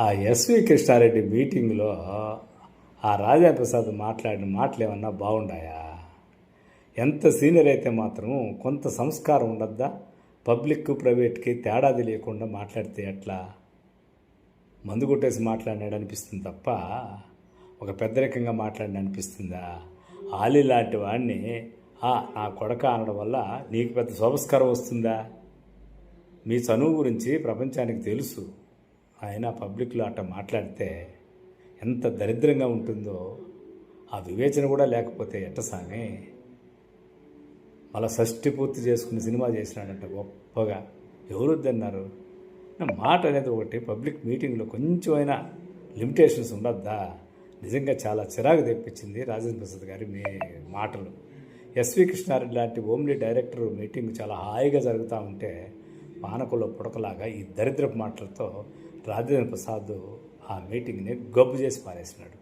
ఆ ఎస్వి కృష్ణారెడ్డి మీటింగ్లో ఆ రాజాప్రసాద్ మాట్లాడిన మాటలు ఏమన్నా బాగుండాయా? ఎంత సీనియర్ అయితే మాత్రం కొంత సంస్కారం ఉండద్దా? పబ్లిక్ ప్రైవేట్కి తేడా తెలియకుండా మాట్లాడితే ఎట్లా? మందు కొట్టేసి మాట్లాడినాడు అనిపిస్తుంది తప్ప ఒక పెద్దరికంగా మాట్లాడిన అనిపిస్తుందా ఆలి లాంటి వాడిని నా కొడక అనడం వల్ల నీకు పెద్ద శోభస్కారం వస్తుందా? మీ చనువు గురించి ప్రపంచానికి తెలుసు. ఆయన పబ్లిక్లో అట్ట మాట్లాడితే ఎంత దరిద్రంగా ఉంటుందో ఆ వివేచన కూడా లేకపోతే ఎట్ట సామి? మళ్ళా షష్టి పూర్తి చేసుకుని సినిమా చేసినాడంట గొప్పగా. ఎవరు వద్దన్నారు? మాట అనేది ఒకటి పబ్లిక్ మీటింగ్లో కొంచెం అయినా లిమిటేషన్స్ ఉండద్దా? నిజంగా చాలా చిరాకు తెప్పించింది రాజేంద్ర ప్రసాద్ గారి మీ మాటలు. ఎస్వి కృష్ణారెడ్డి లాంటి ఓమ్లీ డైరెక్టర్ మీటింగ్ చాలా హాయిగా జరుగుతూ ఉంటే పానకుల పుడకలాగా ఈ దరిద్రపు మాటలతో రాజేంద్ర ప్రసాద్ ఆ మీటింగ్ని గబ్బు చేసి పారేసినాడు